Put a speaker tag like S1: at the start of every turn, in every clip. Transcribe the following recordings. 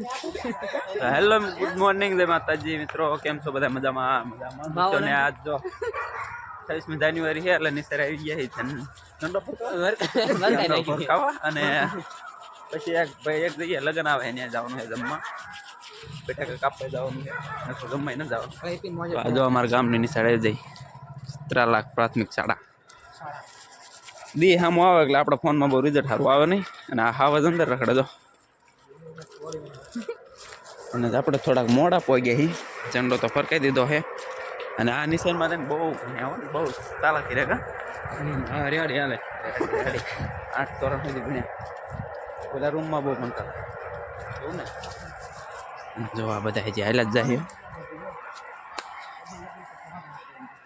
S1: Hello good morning જય માતાજી. મિત્રો કેમ છો બધા મજામાં? મજામાં. ને આજ જો છવ્વીસમી જાન્યુઆરી છે એટલે નિસર આવી ગયા છે અને પછી એક ભાઈ એક જગ્યાએ લગ્ન આવે એને જવાનું છે જમવા. બેઠા કાપવા જવાનું છે. જમવાય ન જવાનું. જો અમારા ગામની નિશાળ આવી જઈ ત્રણ લાખ પ્રાથમિક શાળા. દી હામો આવે એટલે આપણા ફોનમાં બહુ રિઝલ્ટ સારું આવે નહીં. અને આ હાવજ અંદર રખડે જો. અને આપણે થોડાક મોડા પહોંચી ગયા હી. ઝંડો તો ફરકાઈ દીધો હે. અને આ નિશાનમાં તેને બહુ ભણ્યા હો, બહુ ચાલાકી રે કા? હા રેડી હાલે. રેડી. આઠ ધોરણ સુધી ભણ્યા બધા રૂમમાં બહુ ભણતા એવું ને. જો આ બધા હજી હાલ્યા જ જાય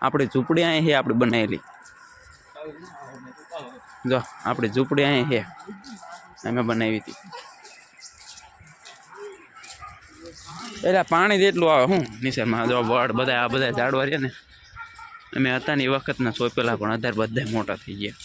S1: આપણી ઝૂંપડી અહીં છે આપણી બનાવેલી જો આપણી ઝૂંપડી અહીં છે અમે બનાવી હતી. એટલે પાણી જેટલું આવે શું નિસર્ગમાં જો વડ બધા, આ બધા ઝાડવા રહ્યા ને, અમે હતા ને એ વખતના સોંપેલા પણ અત્યારે બધા મોટા થઈ ગયા.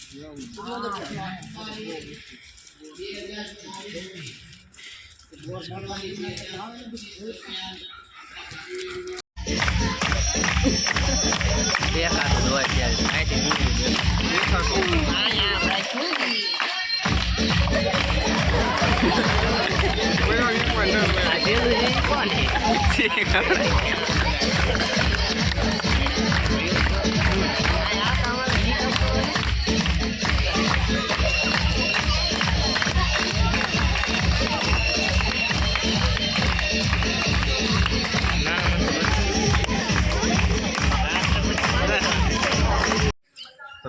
S1: તો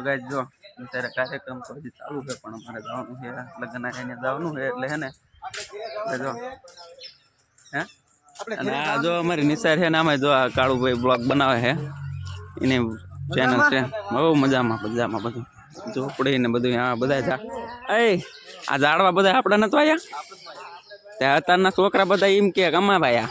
S1: ગાય જો, અત્યારે કાર્યક્રમ તો હજી ચાલુ છે, પણ અમારે જવાનું છે લગ્ન એને જવાનું છે એટલે હે ને, એટલે જો હે? અને આ જો અમારી નિસાર છે ને આમાં જો આ કાળુભાઈ બ્લોગ બનાવે છે. એની ચેનલ છે. બહુ મજામાં મજામાં બધું. ઝોપડી ને બધું આ બધા એ આ ઝાડવા બધા આપણે નતો આયા? ત્યાં અત્યારના છોકરા બધા એમ કે કમા ભાઈ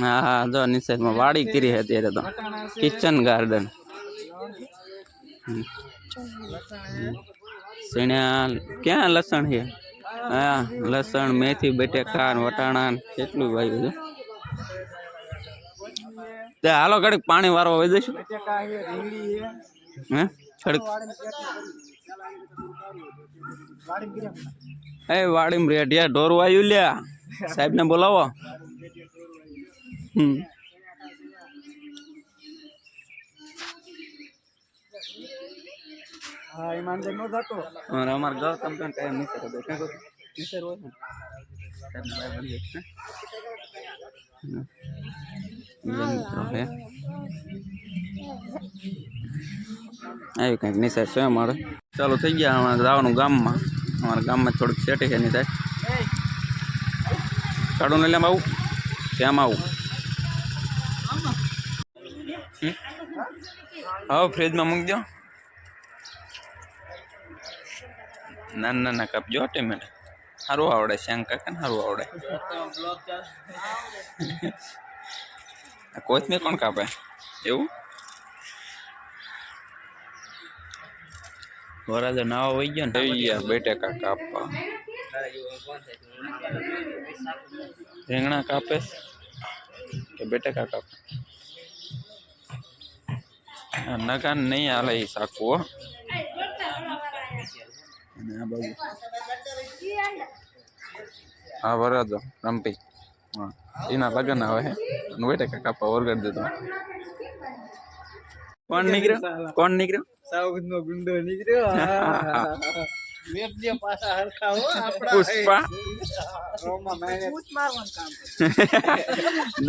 S1: હા જો નિશેષમાં વાડી કરી છે અત્યારે તો કિચન ગાર્ડન. સીણ્યા ક્યાં લસણ છે હા લસણ મેથી બટેકા વટાણા કેટલું વાવ્યું છે તે હાલો ઘડીક પાણી વારવા વહી જઈશું હે ઘડીક એ વાડીમ રેઢિયા ઢોરવા આવ્યું લ્યા સાહેબને બોલાવો હમ
S2: હા ઈમાનદાર નો
S1: થતો અમાર ગાવ તમ તો ટાઈમ નહીં કરે બેઠા કો નીચે રોય ને સાહેબ ભાઈ બની જશે મિત્રો હે આવી કંઈક નિસાર છે અમારે. ચાલુ થઈ ગયા અમારે જવાનું ગામમાં. અમારા ગામમાં થોડીક સેટી છે નિસાર કાઢું ને આવું. કેમ આવું. હમ? હા ફ્રીજમાં મૂકી દો. નાના નાના કપ જો ટેમેટા સારું આવડે શ્યામ કાકા ને સારું આવડે. કોથમીર કોણ કાપે? એવું? વરાજો નાવા વહી ગયા ને. ગયા બેટેકા કાપવા. રીંગણા કાપે કે બેટેકા કાપે? નકાન નહીં હાલે એ સાકું હો. અને આ બાજુ. હા વરાજો રમપી હા. એના લગ્ન આવે હે. બેટેકા બેટા કાકા કાપા ઓરગાડી દીધો. કોણ નીકળ્યો કોણ નીકળ્યો?
S2: સાઉથ નો ગુંડો નીકળ્યો.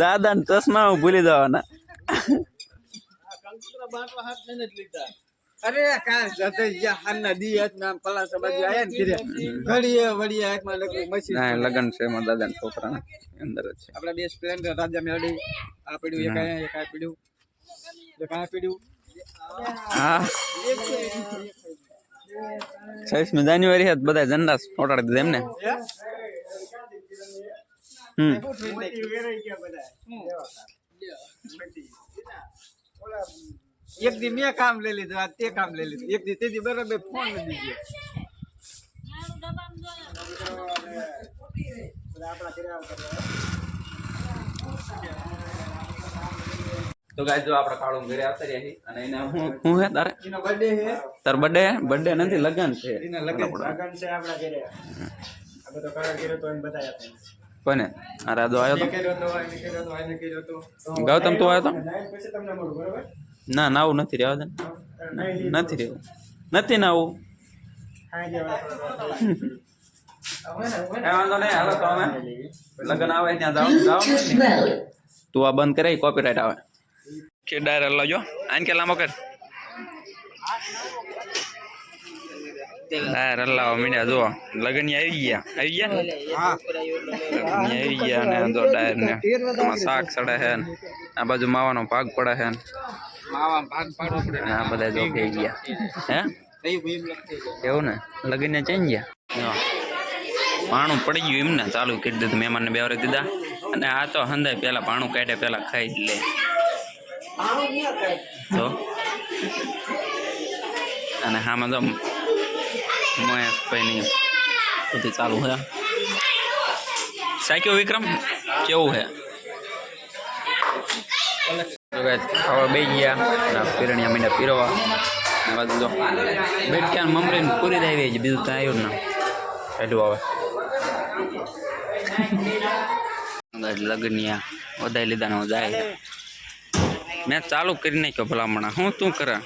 S1: દાદા ને ચશ્મા ભૂલી જવાના.
S2: કંકરા બાટવા જ લીધા. અરે કા જતે યા હાના દી હાથ નામ પલાસ બાજુ આયા ને ફિરે. ઘડીએ વડીએ હાથમાં લખું મશીન
S1: ના લગ્ન છે દાદા ને છોકરા અંદર જ છે.
S2: આપડા બે સ્પ્લેન્ડર રાજા મેળવી. આ પડ્યું એક આયા એક આ પડ્યું.
S1: છવ્વીસમી જાન્યુઆરી હતા બધા ઝંડા ફોટાડી દીધા એમને હમ
S2: એક દી મેં કામ લઈ લીધું આ તે કામ લઈ લીધું એક દી તે દી બરાબર ફોન લઈ દીધો
S1: તો ગાય જો આપણે કાળું ઘરે આવતા રહ્યા અને એને હું હું હે તારે?
S2: એનો બર્થડે છે.
S1: તાર બર્થડે બર્થડે નથી લગન છે.
S2: એના લગ્ન લગન છે આપણા ઘરે. આ બધો કલર ઘરે તો એમ બતાય આપણે
S1: કોને? આ રાધો આવ્યો
S2: કર્યો તો કર્યો કર્યો
S1: ગૌતમ તું આવ્યો તો?
S2: પછી તમને મળું બરોબર?
S1: ના ના આવું નથી રહેવા દે નથી રહેવું. નથી ના આવું?
S2: હા જવા
S1: વાંધો નહીં હાલો લગન આવે ત્યાં જાઓ જાઓ તું આ બંધ કરે કોપીરાઈટ આવે. કે ડાયરેક્ટ લાવજો આને કે લાંબો કર ડાયરેક્ટ લાવો મીડિયા જો લગન આવી ગયા આવી ગયા
S2: હા
S1: લગન આવી ગયા ને જો ડાયર ને આમાં શાક સડે છે ને આ બાજુ માવાનો ભાગ પડે છે ને
S2: ભાગ પાડવો પડે
S1: આ બધા જો થઈ ગયા હે એવું ને લગન ને ચઈ ગયા જો. પાણું પડી ગયું એમને ચાલુ કરી દીધું મહેમાનને બેવરે દીધા અને આ તો હંદાય પેલા પાણું કાઢે પેલા ખાઈ જ લે તો? અને હામાં તો મહેશભાઈની બધું ચાલુ છે. સાક્યો વિક્રમ, કેવું છે? ખાવા બે ગયા. પીરણ્યા મીંડા પીરવા. બાજુ જો બેટક્યાન મમરીને પૂરી આવી બીજું તો આવ્યું ના. એટલું આવે લગનિયા વધાઈ લીધા ને જાય. મેં ચાલુ કરી નાખ્યો ભલામણા. હું તું કરે?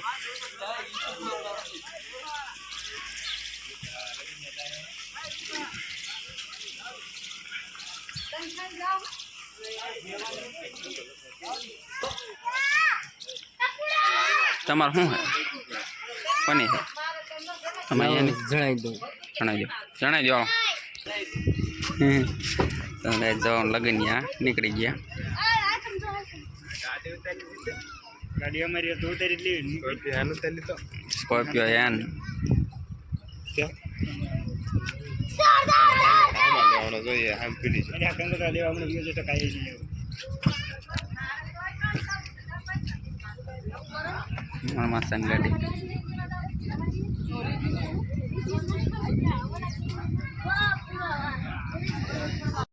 S1: તમારે શું છે કોની છે તમારે એની?
S2: જણાવી દઉં
S1: જણાવજો. જણાવજો. હમ. તો guys, જો લગનિયા નીકળી ગયા.
S2: ગાડી અમારી તો ઉતારી જ લેવી આનું તો લીધો
S1: સ્કોર્પિયો યાન
S2: જોઈએ હા પીડી છે આ કંગરા લેવા અમને ગયો છે તો કાંઈ નહીં
S1: મામા સંગાડી